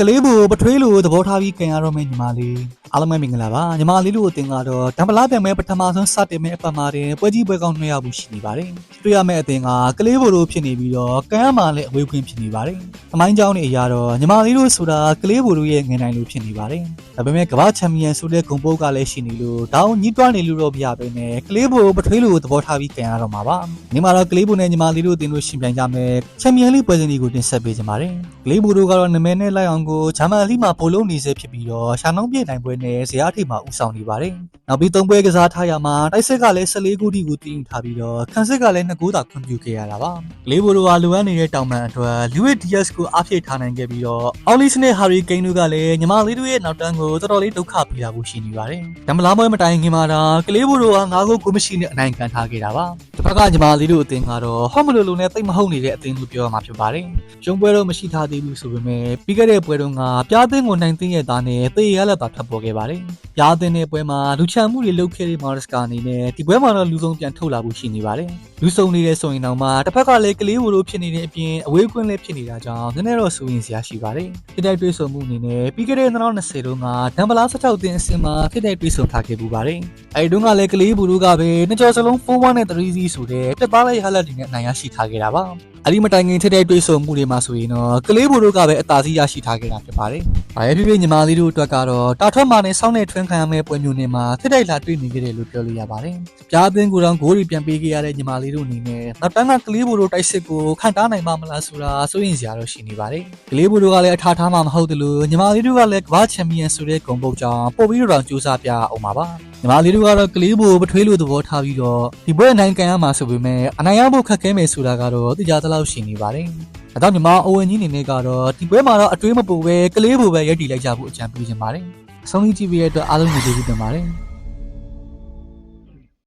ကလေးဘူပထွေးလိုသဘောထားပြီးခင်ရတော့မယ့်ညီမလေး အားလုံးပဲမင်္ဂလာပါညီမလေးလူအတင်ကတော့တံပလာပြန်မဲ့ပထမဆုံးစတင်မဲ့အပတ်မှာတင်ပွဲကြီးပွဲကောင်းနှစ်ယောက်ရှိနေပါတယ်တွေ့ရမယ့်အတင်ကကလေးဘိုလိုဖြစ်နေပြီးတော့ကမ်းမာလည်းအဝေးခွင့်ဖြစ်နေပါတယ်အမိုင်းကြောင်းနေအရာတော့ညီမလေးလူဆိုတာကလေးဘိုလိုရဲ့ငွေနိုင်လူဖြစ်နေပါတယ်ဒါပေမဲ့ကမ္ဘာချန်ပီယံဆိုတဲ့ဂုဏ်ပုဒ်ကလည်းရှိနေလို့ဒါအောင်ညှိတွားနေလို့တော့မရပဲနဲ့ကလေးဘိုပထွေးလူကိုသဘောထားပြီးကြံရတော့မှာပါညီမတော့ကလေးဘိုနဲ့ညီမလေးလူအတင်လို့ရှင်ပြိုင်ကြမယ်ချန်ပီယံလိပွဲစဉ်တွေကိုတင်ဆက်ပေးကြပါတယ်ကလေးဘိုတို့ကတော့နာမည်နဲ့လိုက်အောင်ကိုဂျာမန်လိမှာဘိုလုံးနေစေဖြစ်ပြီးတော့ရှာနှောင်းပြေနိုင်ပွဲနဲ့ဇရာထိပ်မှာဦးဆောင်နေပါတယ်နောက်ပြီးသုံးပွဲကစားထားရမှာတိုက်စစ်ကလည်း14ခုထိကိုတင်ယူထားပြီးတော့ခန်းစစ်ကလည်း2ဂိုးသာခွင့်ပြုခဲ့ရတာပါကလေးဘူတို့ကလိုအပ်နေတဲ့တောင်ပန်အတွက်လူဝစ် DS ကိုအားဖြည့်ထားနိုင်ခဲ့ပြီးတော့အော်လီစနဲ့ဟာရီကိန်းတို့ကလည်းညီမလေးတို့ရဲ့နောက်တန်းကိုတော်တော်လေးဒုက္ခပေးတာကိုရှိနေပါတယ်ဒမလာမွဲမတိုင်ခင်မှာဒါကလေးဘူတို့က9ဂိုးကိုမရှိနဲ့အနိုင်ခံထားခဲ့တာပါတစ်ဖက်ကညီမလေးတို့အသင်းကတော့ဟော့မလိုလိုနဲ့တိတ်မဟုတ်နေတဲ့အသင်းလို့ပြောရမှာဖြစ်ပါတယ်ကျုံပွဲတော့မရှိထားသေးဘူးဆိုပေမဲ့ပြီးခဲ့တဲ့ပွဲတုန်းကပြားသင်းကိုနိုင်သိမ်းရတာနဲ့တေးရလက်သာထပ်ပေါ်ခဲ့ပါတယ်ပြားသင်းတဲ့ပွဲမှာလူချမ်းမှုတွေလုပ်ခဲ့တဲ့မော်ဒစကာအနေနဲ့ဒီပွဲမှာတော့လူဆုံးပြန်ထုတ်လာဖို့ရှိနေပါတယ်လူဆုံးနေတဲ့ဆိုရင်တော့မှတစ်ဖက်ကလည်းကလေးဘူလိုဖြစ်နေတဲ့အပြင်အဝေးကွင်းလည်းဖြစ်နေတာကြောင့်နည်းနည်းတော့စိုးရင်စရာရှိပါတယ်ဖြစ်တဲ့တွေးဆုံမှုအနေနဲ့ပြီးခဲ့တဲ့2020တုန်းကဒံပလား16တင်းအဆင့်မှာဖြစ်တဲ့တွေးဆုံထားခဲ့ပူပါတယ်အဲဒီတုန်းကလည်းကလေးဘူလိုကပဲနှစ်ကျော်စလုံး4-1နဲ့3-0ဆိုတဲ့ပြတ်သားလိုက်ရလက်တွေနဲ့အနိုင်ရရှိထားခဲ့တာပါအဲ့ဒီမတိုင်ခင်ထက်တဲ့တွေးဆုံမှုတွေမှာဆိုရင်တော့ကလေးဘူတို့ကပဲအသာစီးရရှိထားခဲ့တာဖြစ်ပါတယ်။ဘာပဲဖြစ်ဖြစ်ညီမလေးတို့အတွက်ကတော့တာထွက်မာနဲ့စောင်းနဲ့ထွန်းခံရမယ့်ပွဲမျိုးတွေမှာထက်တဲ့လာတွေ့နေကြတယ်လို့ပြောလို့ရပါတယ်။ကြားအသင်းကိုယ်တော်ဂိုးတွေပြန်ပေးခဲ့ရတဲ့ညီမလေးတို့အနေနဲ့နောက်တန်းကကလေးဘူတို့တိုက်စစ်ကိုခံတားနိုင်ပါမလားဆိုတာစိုးရင်စရာတော့ရှိနေပါတယ်။ကလေးဘူတို့ကလည်းအထာထားမှမဟုတ်တယ်လို့ညီမလေးတို့ကလည်းကမ္ဘာချန်ပီယံဆိုတဲ့ဂုဏ်ပုတ်ကြောင့်ပို့ပြီးတော့ကြိုးစားပြအောင်ပါပါ။ ညီမလေးတို့ကတော့ကလေးဘူပထွေးလို့သဘောထားပြီးတော့ဒီပွဲနိုင်ကန်ရမှာဆိုပေမဲ့အနိုင်ရဖို့ခက်ခဲမယ်ဆိုတာကတော့သိကြသလောက်ရှိနေပါတယ်။ဒါကြောင့်ညီမအဝင်ကြီးအနေနဲ့ကတော့ဒီပွဲမှာတော့အတွေးမပူပဲကလေးဘူပဲရက်တီလိုက်ကြဖို့အကြံပြုချင်ပါတယ်။အဆုံးကြီးကြည့်ပြီးရတဲ့အတွက်အားလုံးကိုကျေးဇူးတင်ပါတယ်။